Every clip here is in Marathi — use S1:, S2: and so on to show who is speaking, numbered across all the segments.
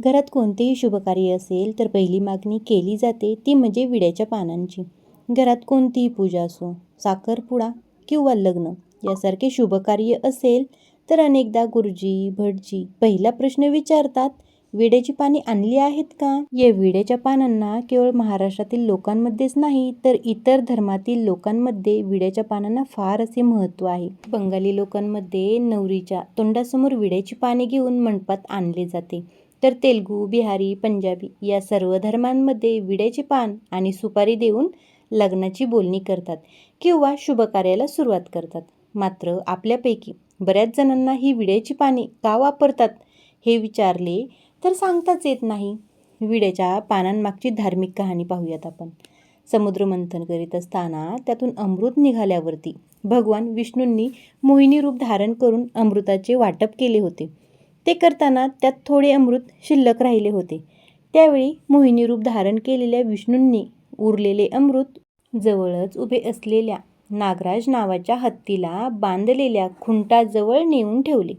S1: घरात कोणतेही शुभकार्य असेल तर पहिली मागणी केली जाते ती म्हणजे विड्याच्या पानांची. घरात कोणतीही पूजा असो साखरपुडा किंवा लग्न यासारखे शुभकार्य असेल तर अनेकदा गुरुजी भटजी पहिला प्रश्न विचारतात विड्याची पाने आणली आहेत का? या विड्याच्या पानांना केवळ महाराष्ट्रातील लोकांमध्येच नाही तर इतर धर्मातील लोकांमध्ये विड्याच्या पानांना फार असे महत्त्व आहे. बंगाली लोकांमध्ये नवरीच्या तोंडासमोर विड्याची पाने घेऊन मंडपात आणले जाते. तर तेलगू बिहारी पंजाबी या सर्व धर्मांमध्ये विड्याचे पान आणि सुपारी देऊन लग्नाची बोलणी करतात किंवा शुभकार्याला सुरुवात करतात. मात्र आपल्यापैकी बऱ्याच जणांना ही विड्याची पाने का वापरतात हे विचारले तर सांगताच येत नाही. विड्याच्या पानांमागची धार्मिक कहाणी पाहूयात आपण. समुद्रमंथन करीत असताना त्यातून अमृत निघाल्यावरती भगवान विष्णूंनी मोहिनी रूप धारण करून अमृताचे वाटप केले होते. ते करताना त्यात थोडे अमृत शिल्लक राहिले होते. त्यावेळी मोहिनी रूप धारण केलेल्या विष्णूंनी उरलेले अमृत जवळच उभे असलेल्या नागराज नावाच्या हत्तीला बांधलेल्या खुंटाजवळ नेऊन ठेवले.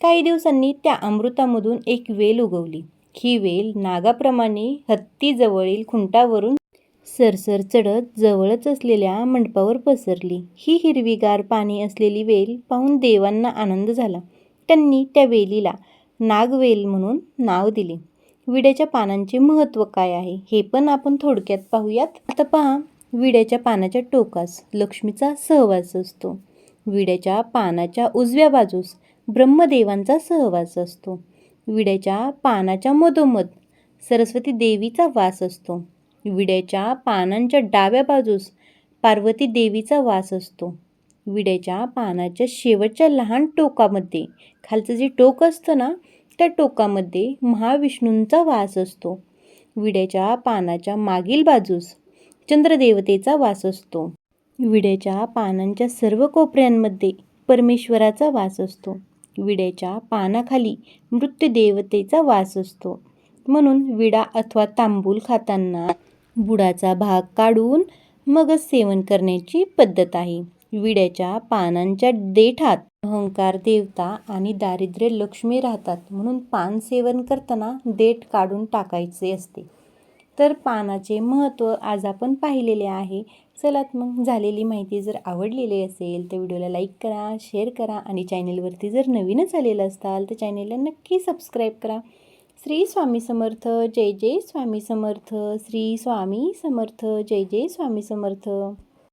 S1: काही दिवसांनी त्या अमृतामधून एक वेल उगवली. ही वेल नागाप्रमाणे हत्तीजवळील खुंटावरून सरसर चढत जवळच असलेल्या मंडपावर पसरली. ही हिरवीगार पाणी असलेली वेल पाहून देवांना आनंद झाला. त्यांनी त्या वेलीला नागवेल म्हणून नाव दिले. विड्याच्या पानांचे महत्त्व काय आहे हे पण आपण थोडक्यात पाहूयात. आता पहा विड्याच्या पानाच्या टोकास लक्ष्मीचा सहवास असतो. विड्याच्या पानाच्या उजव्या बाजूस ब्रह्मदेवांचा सहवास असतो. विड्याच्या पानाच्या मधोमध सरस्वती देवीचा वास असतो. विड्याच्या पानांच्या डाव्या बाजूस पार्वती देवीचा वास असतो. विड्याच्या पानाच्या शेवटच्या लहान टोकामध्ये खालचं जे टोक असतं ना त्या टोकामध्ये महाविष्णूंचा वास असतो. विड्याच्या पानाच्या मागील बाजूस चंद्रदेवतेचा वास असतो. विड्याच्या पानांच्या सर्व कोपऱ्यांमध्ये परमेश्वराचा वास असतो. विड्याच्या पानाखाली मृत्यूदेवतेचा वास असतो. म्हणून विडा अथवा तांबूल खाताना बुडाचा भाग काढून मगच सेवन करण्याची पद्धत आहे. विड्याच्या पानांच्या देठात. अहंकार देवता आणि दारिद्र्य लक्ष्मी राहतात. म्हणून पान सेवन करताना देठ काढून टाकायचे असते. तर पानाचे महत्त्व आज आपण पाहिलेले आहे. चलात मग झालेली माहिती जर आवडलेली असेल तर व्हिडिओला लाईक करा शेअर करा आणि चॅनेलवरती जर नवीनच आलेलं असाल तर चॅनेलला नक्की सबस्क्राईब करा. श्री स्वामी समर्थ जय जय स्वामी समर्थ. श्री स्वामी समर्थ जय जय स्वामी समर्थ.